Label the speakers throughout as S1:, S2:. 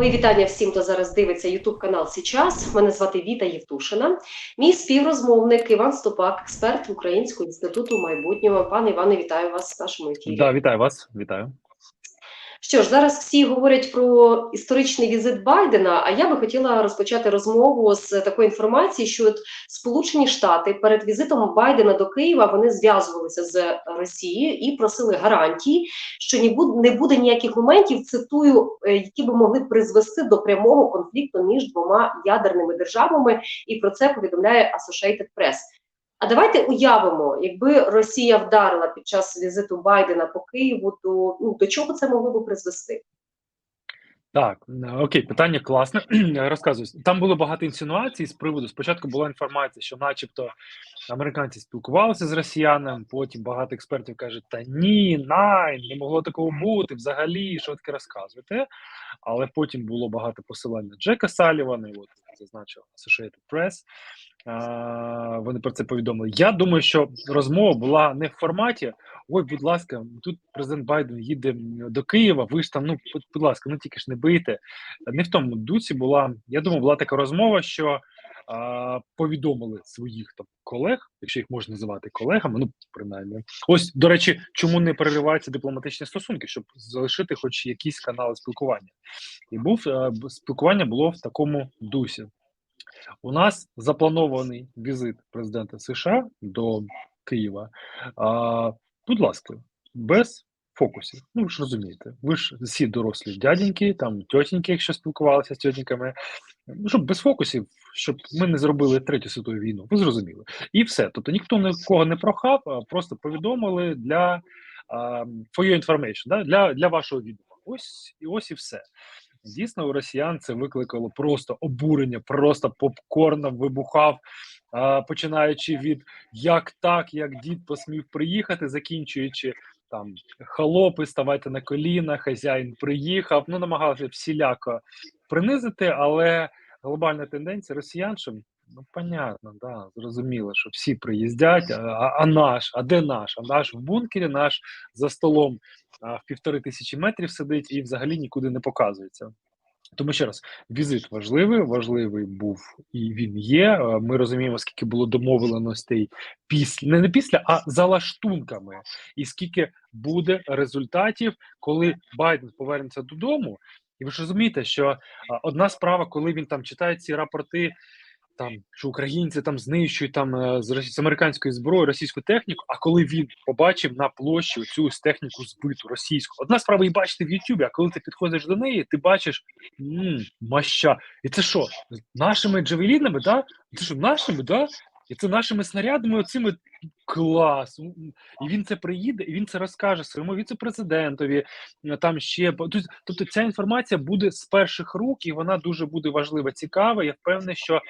S1: Мої вітання всім, хто зараз дивиться YouTube канал Січас. Мене звати Віта Євтушина. Мій співрозмовник Іван Стопак, експерт Українського інституту майбутнього. Пане Іване, вітаю вас в нашому ефірі.
S2: Да, вітаю вас, вітаю.
S1: Що ж, зараз всі говорять про історичний візит Байдена. А я би хотіла розпочати розмову з такої інформації, що от Сполучені Штати перед візитом Байдена до Києва вони зв'язувалися з Росією і просили гарантії, що не буде, ніяких моментів, цитую, е, які би могли призвести до прямого конфлікту між двома ядерними державами. І про це повідомляє Associated Press. А давайте уявимо, якби Росія вдарила під час візиту Байдена по Києву, то ну до чого це могло би призвести?
S2: Так, окей, питання класне. Розказую. Там було багато інсинуацій з приводу. Спочатку була інформація, що, начебто, американці спілкувалися з росіянами. Потім багато експертів кажуть: та ні, най, не могло такого бути. Взагалі, що таке розказуєте. Але потім було багато посилань на Джека Салівана, от зазначив Associated Press. Вони про це повідомили. Я думаю, що розмова була не в форматі. Ой, будь ласка, тут президент Байден їде до Києва. Ви ж там, ну будь, ласка, ну тільки ж не бийте. Не в тому дусі була. Я думаю, була така розмова, що а, повідомили своїх там колег, якщо їх можна називати колегами. Ну принаймні, ось до речі, чому не перериваються дипломатичні стосунки, щоб залишити, хоч якісь канали спілкування, і був а, спілкування було в такому дусі. У нас запланований візит президента США до Києва. А, Будь ласка, без фокусів. Ну, ви ж розумієте, ви ж всі дорослі дяденьки, там тьотеньки, якщо спілкувалися з тьотеньками, ну, щоб без фокусів, щоб ми не зробили третю світову війну. Ви зрозуміли. І все. Тобто ніхто нікого не прохав, а просто повідомили для for your information, да? для, для вашого відома. Ось і ось і все. Дійсно, у росіян це викликало просто обурення, просто попкорном вибухав, починаючи від як так, як дід посмів приїхати, закінчуючи там холопи, ставайте на коліна, хазяїн приїхав. Ну, намагалися всіляко принизити, але глобальна тенденція росіян, що ну понятно, да, зрозуміло, що всі приїздять, а, а наш, а де наш? А наш в бункері, наш за столом а, в півтори тисячі метрів сидить і взагалі нікуди не показується. Тому ще раз, візит важливий, важливий був і він є. Ми розуміємо, скільки було домовленостей після не, не після, а за лаштунками, і скільки буде результатів, коли Байден повернеться додому. І ви ж розумієте, що одна справа, коли він там читає ці рапорти там що українці там знищують там е, з, з американської зброї російську техніку. А коли він побачив на площі цю техніку збиту російську, одна справа її бачити в Ютубі, а коли ти підходиш до неї, ти бачиш м маща. І це що нашими джавелінами? Да? Це що нашими, да? І це нашими снарядами, оцими клас. І він це приїде, і він це розкаже своєму віце-президентові. Там ще тобто ця інформація буде з перших рук, і вона дуже буде важлива, цікава. Я впевнений, що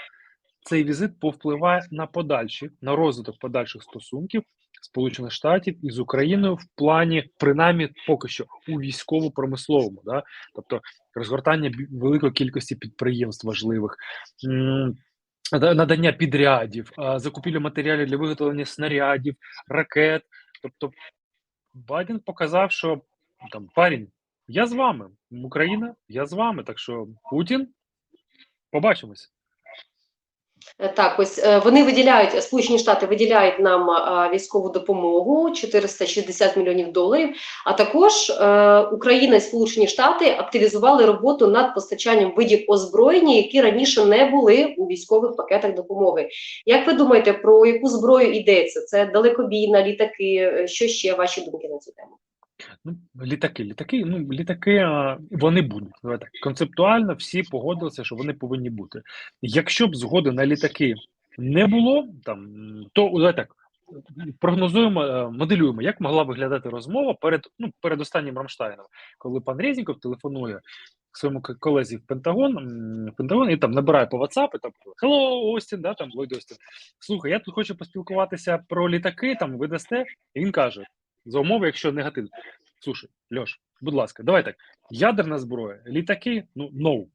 S2: цей візит повпливає на подальші на розвиток подальших стосунків Сполучених Штатів із Україною в плані, принаймні, поки що у військово-промисловому, да, тобто розгортання великої кількості підприємств важливих. Надання підрядів, закупівля матеріалів для виготовлення снарядів, ракет. Тобто, Байден показав, що там парень, я з вами, Україна, я з вами. Так що Путін, побачимось.
S1: Е, так, ось е, вони виділяють Сполучені Штати виділяють нам військову допомогу 460 мільйонів доларів. А також е, Україна і Сполучені Штати активізували роботу над постачанням видів озброєння, які раніше не були у військових пакетах допомоги. Як ви думаєте, про яку зброю йдеться? Це далекобійна, літаки? Що ще ваші думки на цю тему?
S2: Ну, літаки, літаки, ну літаки вони будуть. так. Концептуально всі погодилися, що вони повинні бути. Якщо б згоди на літаки не було, там то так прогнозуємо, е, моделюємо, як могла виглядати розмова перед ну перед останнім Рамштайном, коли пан Резніков телефонує своєму колезі в Пентагон, в Пентагон і там набирає по WhatsApp, і там Hello, Остін, да, там Ллойд Остін. Слухай, я тут хочу поспілкуватися про літаки, там ви дасте, і він каже: за умови, якщо негатив. Слушай, Льош, будь ласка, давай так. Ядерна зброя, літаки, ну no,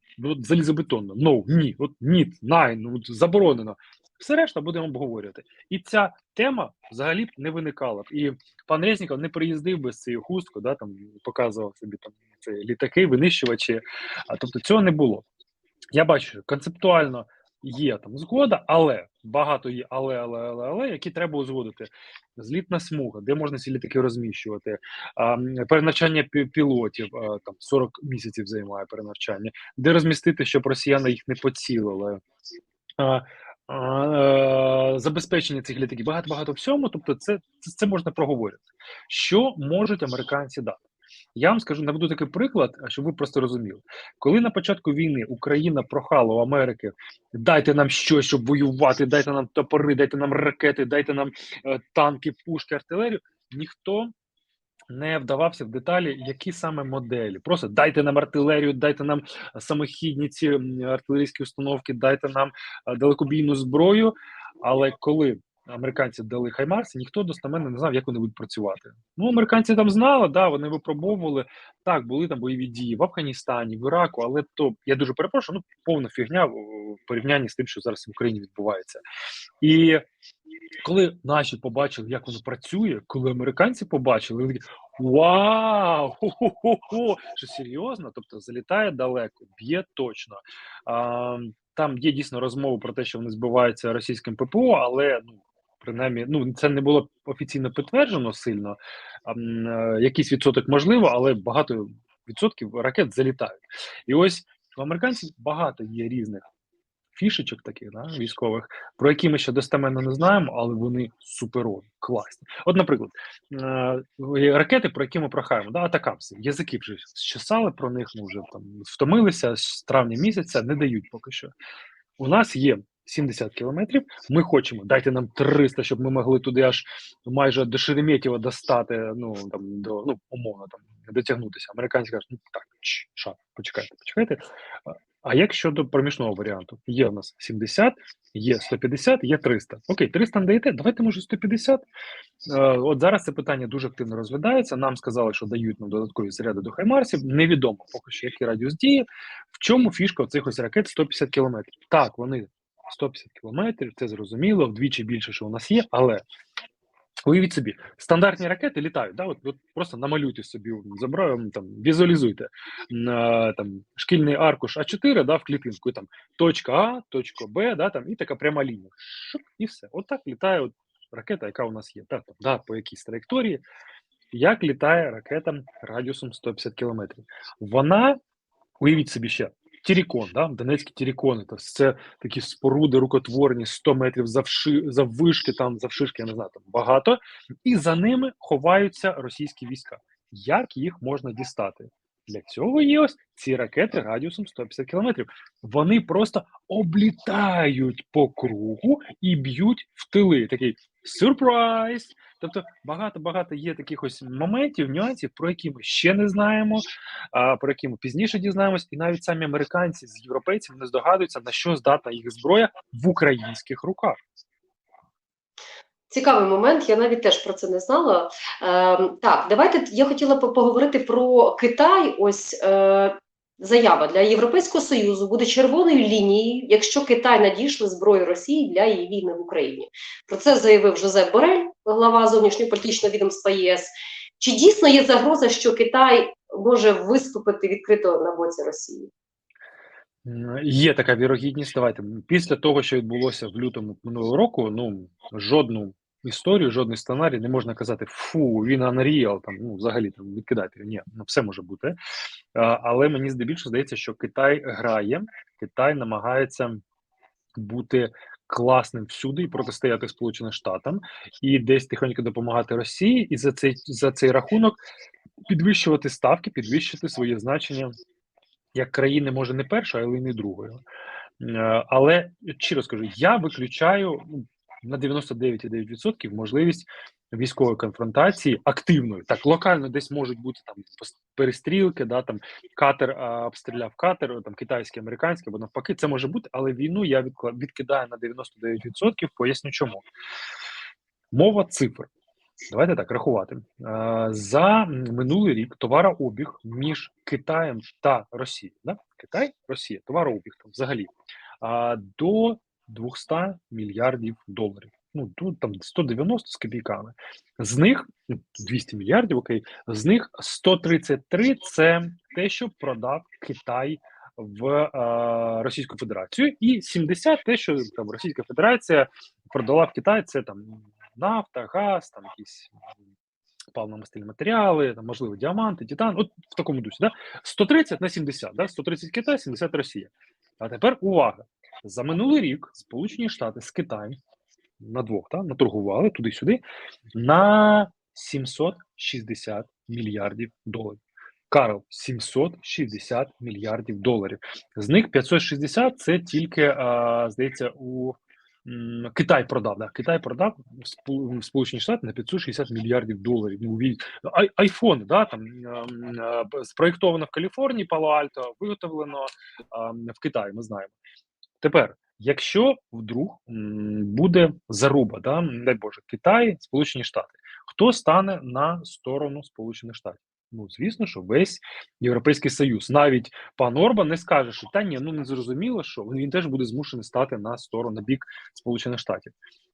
S2: залізобетонно, no, ні, от ні, най, ну от заборонено. Все решта будемо обговорювати. І ця тема взагалі б не виникала б. І пан Резніков не приїздив би з цією хусткою, да, там показував собі там це літаки, винищувачі. А тобто цього не було. Я бачу, концептуально є там згода, але багато є але, але, але, але, які треба узгодити. Злітна смуга, де можна ці літаки розміщувати, а, перенавчання пілотів, там 40 місяців займає перенавчання, де розмістити, щоб росіяни їх не поцілили. Е, забезпечення цих літаків, багато багато всьому. Тобто, це, це, це можна проговорити. Що можуть американці дати? Я вам скажу, наведу такий приклад, щоб ви просто розуміли. Коли на початку війни Україна прохала у Америки дайте нам щось, щоб воювати, дайте нам топори, дайте нам ракети, дайте нам е, танки, пушки, артилерію, ніхто не вдавався в деталі, які саме моделі. Просто дайте нам артилерію, дайте нам самохідні ці артилерійські установки, дайте нам е, далекобійну зброю. Але коли американці дали Хаймарси, ніхто достеменно не знав, як вони будуть працювати. Ну, американці там знали, да, вони випробовували. Так, були там бойові дії в Афганістані, в Іраку, але то я дуже перепрошую, ну повна фігня в порівнянні з тим, що зараз в Україні відбувається. І коли наші побачили, як воно працює, коли американці побачили, вони такі вау! Хо-хо-хо-хо! Що серйозно? Тобто залітає далеко, б'є точно. А, там є дійсно розмови про те, що вони збиваються російським ППО, але ну. Принаймні, ну це не було офіційно підтверджено сильно. Е, якийсь відсоток можливо, але багато відсотків ракет залітають. І ось у американців багато є різних фішечок таких да, військових, про які ми ще достеменно не знаємо, але вони суперові, класні. От, наприклад, е, ракети, про які ми прохаємо, да, атакамси, язики вже щесали про них, ну вже там втомилися з травня місяця, не дають поки що. У нас є 70 кілометрів. Ми хочемо, дайте нам 300, щоб ми могли туди аж майже до Шереметєва достати, ну там до ну умовно там дотягнутися. Американці кажуть, ну так, ша, почекайте, почекайте. А- як щодо проміжного варіанту? Є у нас 70, є 150, є 300. Окей, 300 не даєте, давайте може 150. Е, От зараз це питання дуже активно розглядається. Нам сказали, що дають нам додаткові заряди до Хаймарсів. Невідомо поки що, який радіус дії. В чому фішка цих ось ракет 150 кілометрів? Так, вони 150 кілометрів, це зрозуміло, вдвічі більше, що у нас є, але уявіть собі, стандартні ракети літають. Да? От, от просто намалюйте собі забрав, там, візуалізуйте на там шкільний аркуш А4, да, в клітинку, і там точка А, точка Б, да, там, і така пряма лінія. Шук, і все. От так літає от ракета, яка у нас є. Так, там, да, по якійсь траєкторії. Як літає ракета радіусом 150 кілометрів? Вона, уявіть собі ще, Тірікон, да? Донецькі Тірікони, тобто це такі споруди рукотворні, 100 метрів завши, заввишки, там завшишки, я не знаю, там багато, і за ними ховаються російські війська. Як їх можна дістати? Для цього є ось ці ракети радіусом 150 кілометрів. Вони просто облітають по кругу і б'ють в тили. Такий сюрприз! Тобто багато-багато є таких ось моментів, нюансів, про які ми ще не знаємо, а, про які ми пізніше дізнаємось, і навіть самі американці з європейців не здогадуються, на що здатна їх зброя в українських руках.
S1: Цікавий момент, я навіть теж про це не знала. Ем, так, давайте я хотіла по- поговорити про Китай. Ось е, заява для Європейського Союзу буде червоною лінією, якщо Китай надійшли зброю Росії для її війни в Україні. Про це заявив Жозеп Борель, глава зовнішньополітичного відомства ЄС. Чи дійсно є загроза, що Китай може виступити відкрито на боці Росії?
S2: Є така вірогідність. Давайте після того, що відбулося в лютому минулого року, ну жодну історію, жодний сценарій не можна казати фу, він unreal, там ну взагалі там відкидати. Ні, ну все може бути. Але мені здебільшого здається, що Китай грає, Китай намагається бути класним всюди і протистояти Сполученим Штатам, і десь тихонько допомагати Росії, і за цей за цей рахунок підвищувати ставки, підвищити своє значення як країни, може не першою, але й не другою. Е, Але щиро скажу, я виключаю ну, на 99,9% можливість військової конфронтації активної. Так, локально десь можуть бути там перестрілки, да, там катер а, обстріляв катер, там китайський, американський, або навпаки, це може бути, але війну я відкидаю на 99%, поясню чому. Мова цифр. Давайте так рахувати. За минулий рік товарообіг між Китаєм та Росією. Да? Китай, Росія, товарообіг там взагалі до 200 мільярдів доларів. Ну тут там 190 з копійками. З них ну, 200 мільярдів, окей, з них 133 це те, що продав Китай в е, Російську Федерацію, і 70 те, що там Російська Федерація продала в Китай, це там нафта, газ, там якісь паливно-мастильні матеріали, там, можливо, діаманти, титан, от в такому дусі. Да? 130 на 70, да? 130 Китай, 70 Росія. А тепер увага. За минулий рік Сполучені Штати з Китаєм на двох да, наторгували туди-сюди на 760 мільярдів доларів. Карл, 760 мільярдів доларів. З них 560 це тільки, а, здається, у м, Китай продав. Да. Китай продав в Сполучені Штати на 560 мільярдів доларів. Ну, уявіть. Ай, айфони, да, там ем, е, спроєктовано в Каліфорнії, Пало-Альто, виготовлено ем, в Китаї. Ми знаємо. Тепер, якщо вдруг буде заруба, да, дай Боже, Китай, Сполучені Штати, хто стане на сторону Сполучених Штатів? Ну, звісно, що весь Європейський Союз. Навіть пан Орбан не скаже, що та ні, ну не зрозуміло, що він теж буде змушений стати на сторону на бік Сполучених Штатів.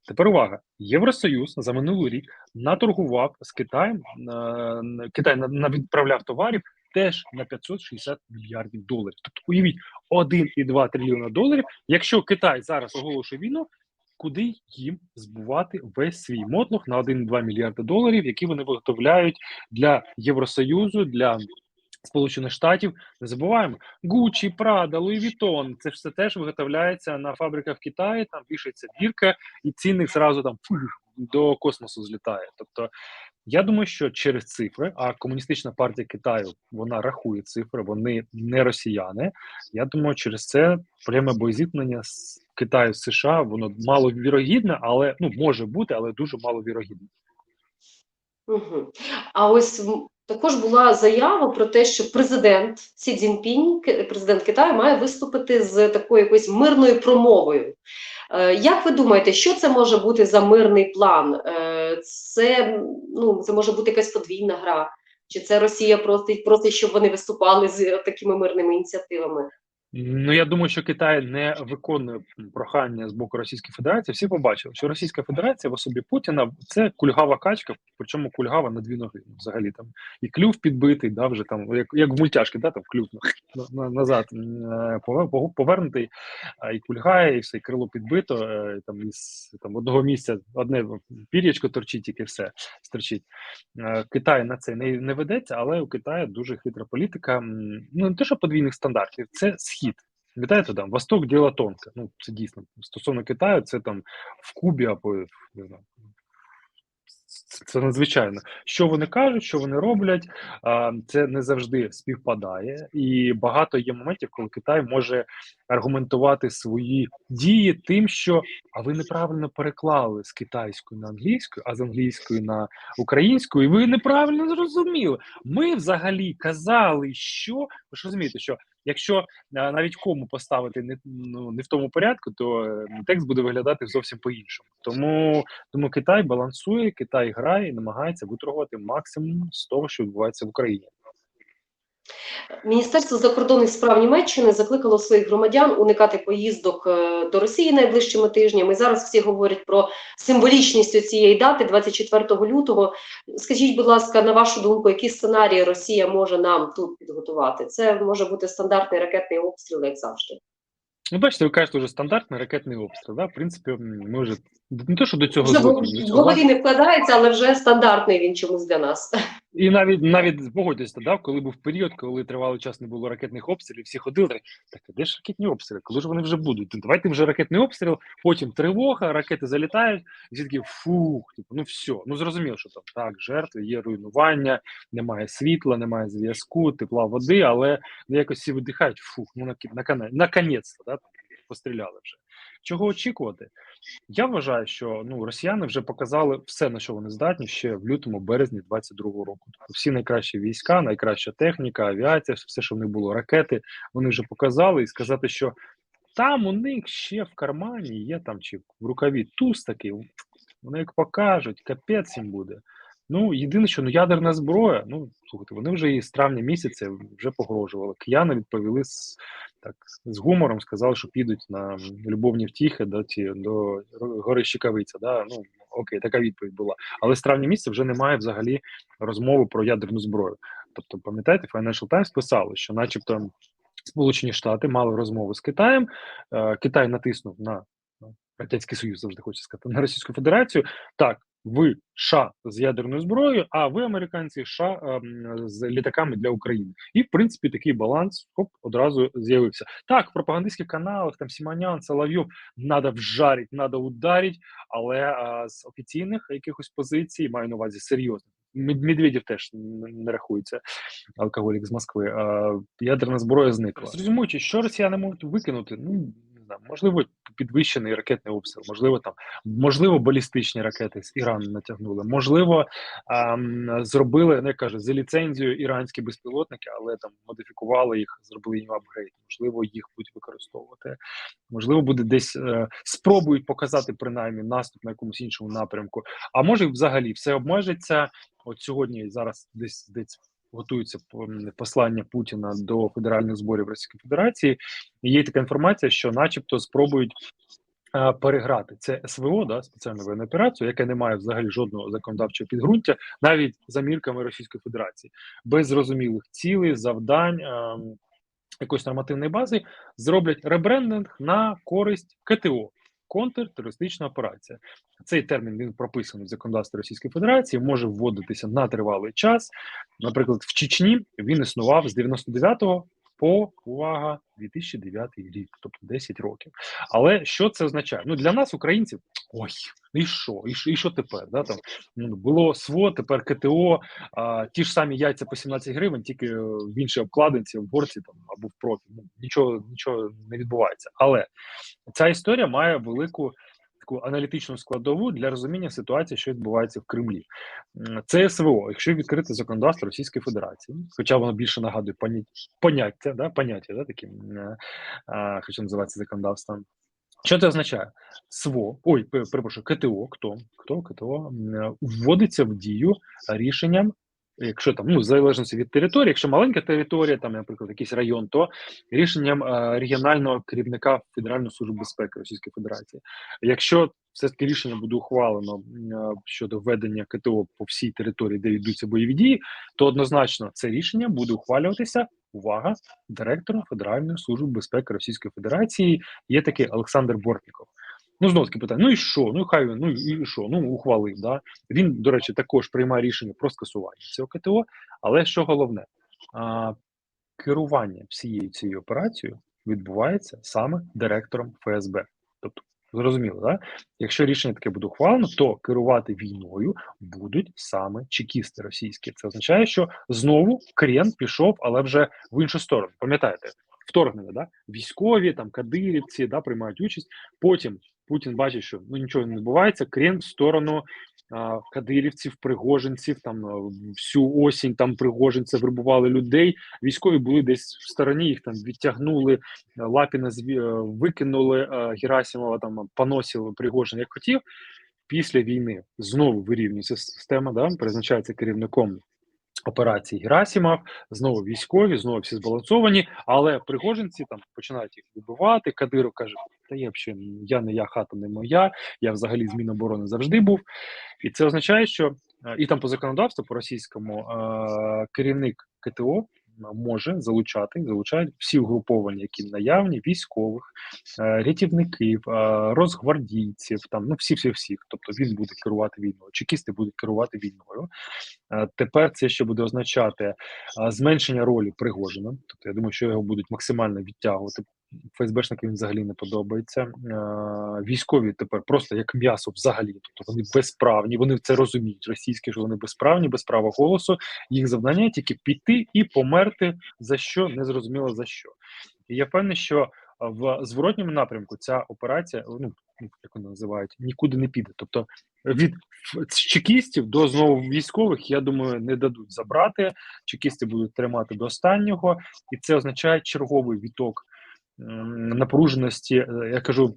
S2: Тепер увага: Євросоюз за минулий рік наторгував з Китаєм. е, Китай відправляв товарів теж на 560 мільярдів доларів. Тобто, уявіть, 1,2 трильйона доларів. Якщо Китай зараз оголошує війну, куди їм збувати весь свій мотлох на 1,2 мільярда доларів, які вони виготовляють для Євросоюзу, для Сполучених Штатів. Не забуваємо, Гучі, Прада, Луї Вітон. Це все теж виготовляється на фабриках в Китаї. Там вішається бірка, і цінник зразу там до космосу злітає. Тобто, я думаю, що через цифри, а комуністична партія Китаю вона рахує цифри, вони не росіяни. Я думаю, через це пряме боєзіткнення з Китаю з США воно маловірогідне, але ну може бути, але дуже маловірогідне.
S1: Угу. А ось також була заява про те, що президент Сі Цзіньпінь, президент Китаю, має виступити з такою якоюсь мирною промовою. Е, Як ви думаєте, що це може бути за мирний план? Це, ну, це може бути якась подвійна гра? Чи це Росія просить, просить, щоб вони виступали з такими мирними ініціативами?
S2: Ну я думаю, що Китай не виконує прохання з боку Російської Федерації. Всі побачили, що Російська Федерація в особі Путіна це кульгава качка, причому кульгава на дві ноги. ну, Взагалі там і клюв підбитий, да, вже там як, як в мультяшки, да, там клюв на, на, назад е, пове- пов- повернутий, а, і кульгає, і все, і крило підбито. е, Там із там одного місця одне пір'ячко торчить, тільки все стерчить. Е, Китай на це не, не ведеться, але у Китаю дуже хитра політика. Ну не те, що подвійних стандартів, це схід. Вітаєте там Восток діло тонке. Ну це дійсно стосовно Китаю, це там в Кубі або не знаю. Це надзвичайно. Що вони кажуть, що вони роблять, це не завжди співпадає, і багато є моментів, коли Китай може аргументувати свої дії тим, що а ви неправильно переклали з китайської на англійську, а з англійської на українську, і ви неправильно зрозуміли. Ми взагалі казали, що ви ж розумієте, що якщо е, навіть кому поставити не ну не в тому порядку, то е, текст буде виглядати зовсім по-іншому. Тому тому Китай балансує, Китай грає і намагається виторгувати максимум з того, що відбувається в Україні.
S1: Міністерство закордонних справ Німеччини закликало своїх громадян уникати поїздок е, до Росії найближчими тижнями. Зараз всі говорять про символічність цієї дати, 24 лютого. Скажіть, будь ласка, на вашу думку, які сценарії Росія може нам тут підготувати? Це може бути стандартний ракетний обстріл, як завжди.
S2: Ну, бачите, ви кажете, вже стандартний ракетний обстріл. Да? В принципі, ми вже не те, що до цього звикли.
S1: в голові не вкладається, але вже стандартний він чомусь для нас.
S2: І навіть навіть погодьтеся, да, коли був період, коли тривалий час не було ракетних обстрілів, всі ходили, так, де ж ракетні обстріли? Коли ж вони вже будуть? Ну, Давайте вже ракетний обстріл, потім тривога, ракети залітають, і всі такі фух, типу, ну все, ну зрозуміло, що там так, жертви, є руйнування, немає світла, немає зв'язку, тепла води, але якось всі видихають, фух, ну на, на, наконець-то, да, постріляли вже. Чого очікувати? Я вважаю, що ну росіяни вже показали все, на що вони здатні ще в лютому, березні 22-го року. Тобто всі найкращі війська, найкраща техніка, авіація, все, що в них було, ракети, вони вже показали і сказати, що там у них ще в кармані є там чи в рукаві туз такий. Вони як покажуть, капець їм буде. Ну, єдине, що ну, ядерна зброя, ну, слухайте, вони вже і з травня місяця вже погрожували. Кияни відповіли з, так, з гумором, сказали, що підуть на любовні втіхи до, ті, до гори Щекавиця. Да? Ну, окей, така відповідь була. Але з травня місяця вже немає взагалі розмови про ядерну зброю. Тобто, пам'ятаєте, Financial Times писали, що начебто Сполучені Штати мали розмову з Китаєм, е, Китай натиснув на ну, Радянський Союз, завжди хочу сказати, на Російську Федерацію. Так, ви США з ядерною зброєю, а ви, американці, США ем, з літаками для України. І в принципі такий баланс хоп, одразу з'явився. Так, в пропагандистських каналах там Сіманян, Соловйов надо вжарить, надо ударить, але а, з офіційних якихось позицій маю на увазі серйозних. Мед- Медведєв теж не рахується алкоголік з Москви. А, ядерна зброя зникла. Зрозуміючи, що росіяни можуть викинути, ну не знаю, можливо, підвищений ракетний обстріл, можливо, там можливо, балістичні ракети з Ірану натягнули, можливо, ем, зробили, ну, як каже, за ліцензією іранські безпілотники, але там модифікували їх, зробили їм апгрейд. Можливо, їх будуть використовувати. Можливо, буде десь е, спробують показати принаймні наступ на якомусь іншому напрямку. А може, взагалі все обмежиться. От сьогодні зараз десь десь готується послання Путіна до федеральних зборів Російської Федерації. Є така інформація, що, начебто, спробують е, переграти це СВО, да, спеціальну воєнну операцію, яка не має взагалі жодного законодавчого підґрунтя, навіть за мірками Російської Федерації, без зрозумілих цілей, завдань. е, Якоїсь нормативної бази зроблять ребрендинг на користь КТО контртерористична операція. Цей термін він прописаний в законодавстві Російської Федерації, може вводитися на тривалий час. Наприклад, в Чечні він існував з 99-го по увага 2009 рік, тобто 10 років. Але що це означає? Ну для нас, українців, ой, і що, і що, і що тепер? Да, там ну, було СВО, тепер КТО, а, ті ж самі яйця по 17 гривень, тільки е, в іншій обкладинці, в горці там або в профі. Ну, нічого, нічого не відбувається. Але ця історія має велику таку аналітичну складову для розуміння ситуації, що відбувається в Кремлі. Це СВО, якщо відкрити законодавство Російської Федерації, хоча воно більше нагадує поняття, да, поняття, да, таким, е, хоча називається законодавством. Що це означає? СВО, ой, перепрошую, КТО, хто? Хто КТО вводиться в дію рішенням, якщо там, ну, в залежності від території, якщо маленька територія, там, наприклад, якийсь район, то рішенням е, регіонального керівника Федеральної служби безпеки Російської Федерації. Якщо все таки рішення буде ухвалено е, щодо введення КТО по всій території, де йдуться бойові дії, то однозначно це рішення буде ухвалюватися. Увага директором Федеральної служби безпеки Російської Федерації є такий Олександр Бортніков. Ну, знову таки питання: ну і що? Ну, хай він, ну і що? Ну, ухвалив. Да? Він, до речі, також приймає рішення про скасування цього КТО. Але що головне, а, керування всією цією операцією відбувається саме директором ФСБ. Тобто, зрозуміло, да? якщо рішення таке буде ухвалено, то керувати війною будуть саме чекісти російські. Це означає, що знову крен пішов, але вже в іншу сторону. Пам'ятаєте, вторгнення, да? військові, там кадирівці да, приймають участь. Потім Путін бачить, що ну нічого не відбувається, крен в сторону а, кадирівців, пригожинців. Там всю осінь там пригожинці вербували людей. Військові були десь в стороні, їх там відтягнули, е, Лапіна е, викинули е, Герасимова, там поносили Пригожин як хотів. Після війни знову вирівнюється система, да, призначається керівником операції Герасімов, знову військові, знову всі збалансовані, але пригожинці там починають їх вибивати. Кадиров каже: Та я ще я не я, хата не моя, я взагалі з Міноборони завжди був. І це означає, що е, і там по законодавству, по російському, е, керівник КТО може залучати, залучають всі угруповання, які наявні, військових, е, рятівників, е, розгвардійців, там ну всі, всі, всіх. Тобто він буде керувати війною. Чекісти будуть керувати війною. Е, Тепер це ще буде означати зменшення ролі Пригожина. Тобто я думаю, що його будуть максимально відтягувати. ФСБшники він взагалі не подобається. Е, Військові тепер просто як м'ясо взагалі. Тобто вони безправні, вони це розуміють. Російські, що вони безправні, без права голосу. Їх завдання тільки піти і померти за що, не зрозуміло за що. І я впевнений, що в зворотньому напрямку ця операція, ну як вони називають, нікуди не піде. Тобто від чекістів до знову військових, я думаю, не дадуть забрати. Чекісти будуть тримати до останнього, і це означає черговий віток напруженості. Е, Я кажу,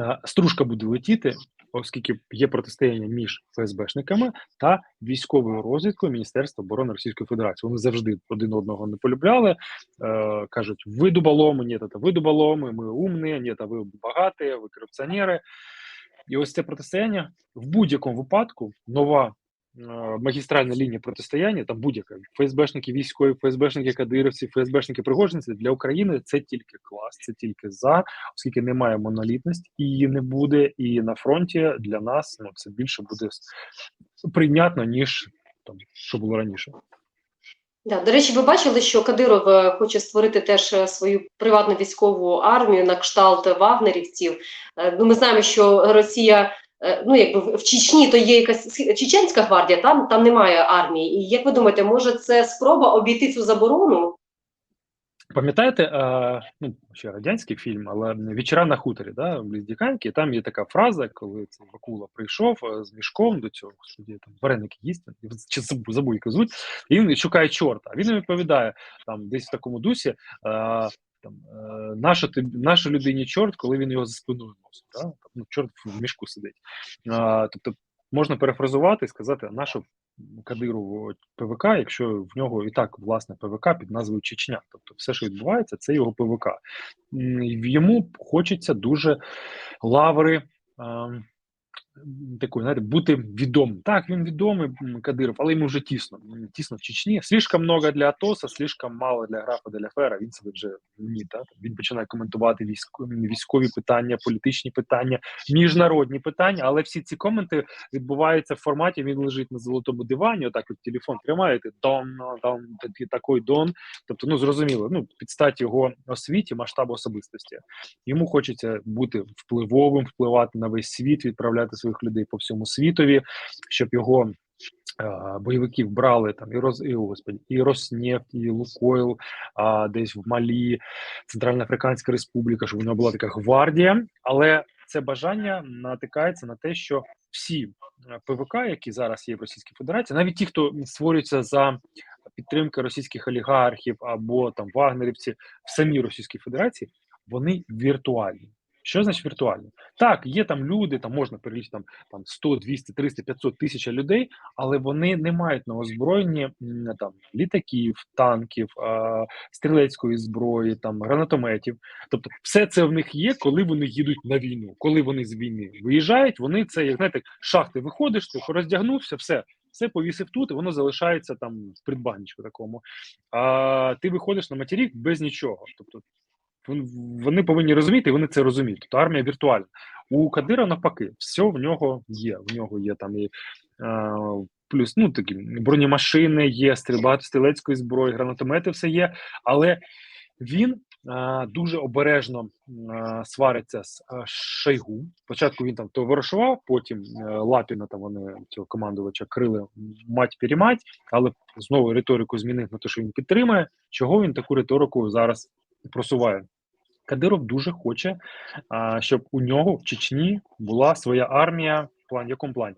S2: е, стружка буде летіти. оскільки є протистояння між ФСБшниками та військовою розвідкою Міністерства оборони Російської Федерації. Вони завжди один одного не полюбляли. Е, кажуть, ви дуболоми, ні, та ви дуболоми, ми умні, ні, та ви багаті, ви корупціонери. І ось це протистояння в будь-якому випадку нова магістральна лінія протистояння, там будь-яка ФСБшники військові, ФСБшники кадирівці, ФСБшники пригожинці для України це тільки клас, це тільки за, оскільки немає монолітності, її не буде. І на фронті для нас ну це більше буде прийнятно ніж там що було раніше.
S1: Да, до речі, ви бачили, що Кадиров е, хоче створити теж е, свою приватну військову армію на кшталт вагнерівців. Е, Ну, ми знаємо, що Росія, ну якби в- Чечні то є якась чеченська гвардія, там, там немає армії. І як ви думаєте, може це спроба обійти цю заборону?
S2: Пам'ятаєте, е, ну ще радянський фільм, але вечора на хуторі, да, в Ліздіканки, там є така фраза, коли цей Вакула прийшов е, з мішком до цього, господі, там вареники їсть, чи забув, звуть, і він шукає чорта. Він відповідає там десь в такому дусі. Там, е, наша, тобі- наша людині чорт, коли він його за спиною носить. Да? Ну, чорт в мішку сидить. Е, тобто можна перефразувати і сказати, а нашу Кадирову ПВК, якщо в нього і так власне ПВК під назвою Чечня. Тобто все, що відбувається, це його ПВК. Йому хочеться дуже лаври. Такої, знаєте, бути відомим. Так, він відомий Кадиров, але йому вже тісно. Тісно в Чечні. Слишком много для Атоса, слишком мало для графа де Фера. Він себе вже ні. Так? Він починає коментувати військові, військові питання, політичні питання, міжнародні питання. Але всі ці коменти відбуваються в форматі. Він лежить на золотому дивані. Отак от телефон тримаєте. Дон, дон, такий такий дон. Тобто, ну зрозуміло, ну під стать його освіті, масштабу особистості. Йому хочеться бути впливовим, впливати на весь світ, відправляти своїх людей по всьому світові, щоб його е, бойовиків брали там і роз і, господи, і Роснефть, і Лукойл, а десь в Малі, Центральна Африканська Республіка, щоб нього була така гвардія. Але це бажання натикається на те, що всі е, ПВК, які зараз є в Російській Федерації, навіть ті, хто створюється за підтримки російських олігархів або там вагнерівці в самій Російській Федерації, вони віртуальні. Що значить віртуальні? Так, є там люди, там можна перелічити там, там 100, 200, 300, 500 тисяч людей, але вони не мають на озброєнні там літаків, танків, е, стрілецької зброї, там гранатометів. Тобто, все це в них є, коли вони їдуть на війну. Коли вони з війни виїжджають, вони це як знаєте, шахти виходиш, ти роздягнувся, все. Все повісив тут, і воно залишається там в придбанничку такому. А ти виходиш на материк без нічого. Тобто вони повинні розуміти, і вони це розуміють. Тобто армія віртуальна. У Кадира навпаки, все в нього є. В нього є там і е, плюс ну такі бронемашини, є стрільба стрілецької зброї, гранатомети, все є, але він. е, Дуже обережно е, свариться з е, Шойгу. Спочатку він там то вирушував, потім е, Лапіна там вони цього командувача крили мать перемать, але знову риторику змінив на те, що він підтримує. Чого він таку риторику зараз просуває? Кадиров дуже хоче, щоб у нього в Чечні була своя армія. В якому плані?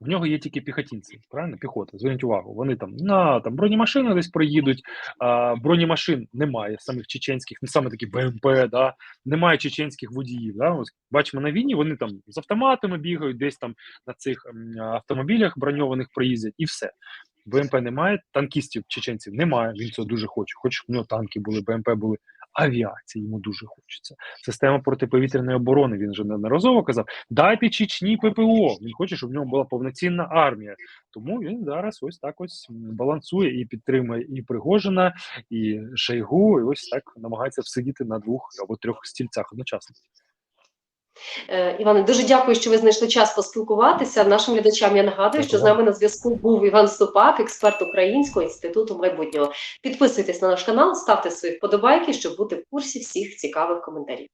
S2: В нього є тільки піхотинці, правильно? Піхота. Зверніть увагу. Вони там на там бронемашини десь проїдуть. А, бронемашин немає самих чеченських, не саме такі БМП, да немає чеченських водіїв. Да? Ось бачимо на війні. Вони там з автоматами бігають, десь там на цих автомобілях броньованих проїздять, і все. БМП немає, танкістів чеченців немає. Він цього дуже хоче. Щоб у нього танки були, БМП були. Авіації йому дуже хочеться. Система протиповітряної оборони. Він вже неодноразово казав: дайте Чечні ППО. Він хоче, щоб в нього була повноцінна армія. Тому він зараз ось так ось балансує і підтримує і Пригожина, і Шайгу. і ось так намагається всидіти на двох або трьох стільцях одночасно.
S1: Е, Іване, дуже дякую, що ви знайшли час поспілкуватися. Нашим глядачам я нагадую, що з нами на зв'язку був Іван Ступак, експерт Українського інституту майбутнього. Підписуйтесь на наш канал, ставте свої вподобайки, щоб бути в курсі всіх цікавих коментарів.